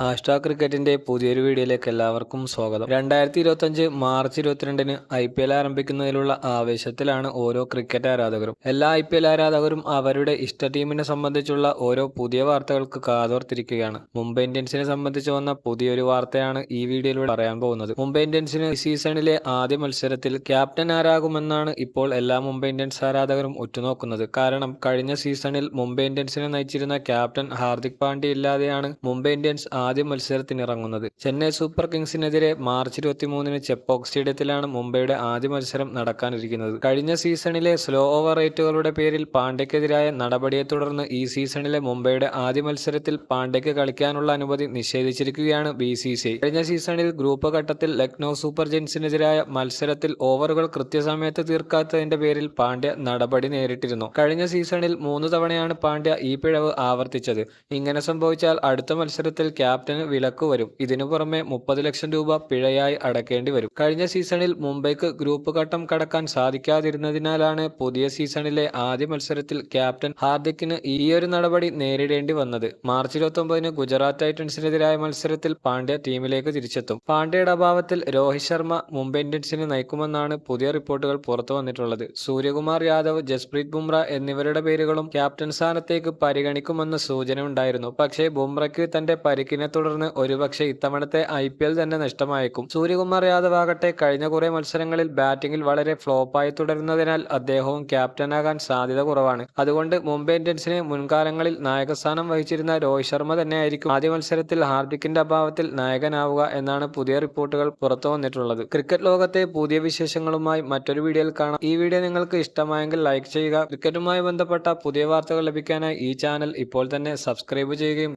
Hashtag ക്രിക്കറ്റിന്റെ പുതിയൊരു വീഡിയോയിലേക്ക് എല്ലാവർക്കും സ്വാഗതം. രണ്ടായിരത്തി ഇരുപത്തഞ്ച് മാർച്ച് ഇരുപത്തിരണ്ടിന് ഐ പി എൽ ആരംഭിക്കുന്നതിലുള്ള ആവേശത്തിലാണ് ഓരോ ക്രിക്കറ്റ് ആരാധകരും. എല്ലാ ഐ പി എൽ ആരാധകരും അവരുടെ ഇഷ്ട ടീമിനെ സംബന്ധിച്ചുള്ള ഓരോ പുതിയ വാർത്തകൾക്ക് കാതോർത്തിരിക്കുകയാണ്. മുംബൈ ഇന്ത്യൻസിനെ സംബന്ധിച്ച് വന്ന പുതിയൊരു വാർത്തയാണ് ഈ വീഡിയോയിലൂടെ പറയാൻ പോകുന്നത്. മുംബൈ ഇന്ത്യൻസിന് സീസണിലെ ആദ്യ മത്സരത്തിൽ ക്യാപ്റ്റൻ ആരാകുമെന്നാണ് ഇപ്പോൾ എല്ലാ മുംബൈ ഇന്ത്യൻസ് ആരാധകരും ഉറ്റുനോക്കുന്നത്. കാരണം കഴിഞ്ഞ സീസണിൽ മുംബൈ ഇന്ത്യൻസിനെ നയിച്ചിരുന്ന ക്യാപ്റ്റൻ ഹാർദിക് പാണ്ഡ്യ ഇല്ലാതെയാണ് മുംബൈ ഇന്ത്യൻസ് ആദ്യ മത്സരത്തിനിറങ്ങുന്നത്. ചെന്നൈ സൂപ്പർ കിങ്സിനെതിരെ മാർച്ച് ഇരുപത്തിമൂന്നിന് ചെപ്പോക് സ്റ്റേഡിയത്തിലാണ് മുംബൈയുടെ ആദ്യ മത്സരം നടക്കാനിരിക്കുന്നത്. കഴിഞ്ഞ സീസണിലെ സ്ലോ ഓവർ റേറ്റുകളുടെ പേരിൽ പാണ്ഡ്യക്കെതിരായ നടപടിയെ തുടർന്ന് ഈ സീസണിലെ മുംബൈയുടെ ആദ്യ മത്സരത്തിൽ പാണ്ഡ്യയ്ക്ക് കളിക്കാനുള്ള അനുമതി നിഷേധിച്ചിരിക്കുകയാണ് ബി സി സി കഴിഞ്ഞ സീസണിൽ ഗ്രൂപ്പ് ഘട്ടത്തിൽ ലക്നൌ സൂപ്പർ ജെയിൻസിനെതിരായ മത്സരത്തിൽ ഓവറുകൾ കൃത്യസമയത്ത് തീർക്കാത്തതിന്റെ പേരിൽ പാണ്ഡ്യ നടപടി നേരിട്ടിരുന്നു. കഴിഞ്ഞ സീസണിൽ മൂന്ന് തവണയാണ് പാണ്ഡ്യ ഈ പിഴവ് ആവർത്തിച്ചത്. ഇങ്ങനെ സംഭവിച്ചാൽ അടുത്ത മത്സരത്തിൽ ക്യാപ്റ്റന് വിലക്ക് വരും. ഇതിനു പുറമെ മുപ്പത് ലക്ഷം രൂപ പിഴയായി അടക്കേണ്ടി വരും. കഴിഞ്ഞ സീസണിൽ മുംബൈക്ക് ഗ്രൂപ്പ് ഘട്ടം കടക്കാൻ സാധിക്കാതിരുന്നതിനാലാണ് പുതിയ സീസണിലെ ആദ്യ മത്സരത്തിൽ ക്യാപ്റ്റൻ ഹാർദിക്കിന് ഈയൊരു നടപടി നേരിടേണ്ടി വന്നത്. മാർച്ച് ഇരുപത്തി ഗുജറാത്ത് ടൈറ്റൻസിനെതിരായ മത്സരത്തിൽ പാണ്ഡ്യ ടീമിലേക്ക് തിരിച്ചെത്തും. പാണ്ഡ്യയുടെ അഭാവത്തിൽ രോഹിത് ശർമ്മ മുംബൈ ഇന്ത്യൻസിനെ നയിക്കുമെന്നാണ് പുതിയ റിപ്പോർട്ടുകൾ പുറത്തു വന്നിട്ടുള്ളത്. സൂര്യകുമാർ യാദവ് ജസ്പ്രീത് ബുംറ എന്നിവരുടെ പേരുകളും ക്യാപ്റ്റൻ സ്ഥാനത്തേക്ക് പരിഗണിക്കുമെന്ന സൂചന ഉണ്ടായിരുന്നു പക്ഷേ ബുംറയ്ക്ക് തന്റെ പരിക്കിനെ തുടർന്ന് ഒരുപക്ഷെ ഇത്തവണത്തെ ഐ പി എൽ തന്നെ നഷ്ടമായേക്കും. സൂര്യകുമാർ യാദവ് ആകട്ടെ കഴിഞ്ഞ കുറെ മത്സരങ്ങളിൽ ബാറ്റിംഗിൽ വളരെ ഫ്ലോപ്പായി തുടരുന്നതിനാൽ അദ്ദേഹവും ക്യാപ്റ്റനാകാൻ സാധ്യത കുറവാണ്. അതുകൊണ്ട് മുംബൈ ഇന്ത്യൻസിന് മുൻകാലങ്ങളിൽ നായകസ്ഥാനം വഹിച്ചിരുന്ന രോഹിത് ശർമ്മ തന്നെയായിരിക്കും ആദ്യ മത്സരത്തിൽ ഹാർദിക്കിന്റെ അഭാവത്തിൽ നായകനാവുക എന്നാണ് പുതിയ റിപ്പോർട്ടുകൾ പുറത്തു വന്നിട്ടുള്ളത്. ക്രിക്കറ്റ് ലോകത്തെ പുതിയ വിശേഷങ്ങളുമായി മറ്റൊരു വീഡിയോയിൽ കാണാം. ഈ വീഡിയോ നിങ്ങൾക്ക് ഇഷ്ടമായെങ്കിൽ ലൈക്ക് ചെയ്യുക. ക്രിക്കറ്റുമായി ബന്ധപ്പെട്ട പുതിയ വാർത്തകൾ ലഭിക്കാനായി ഈ ചാനൽ ഇപ്പോൾ തന്നെ സബ്സ്ക്രൈബ് ചെയ്യുകയും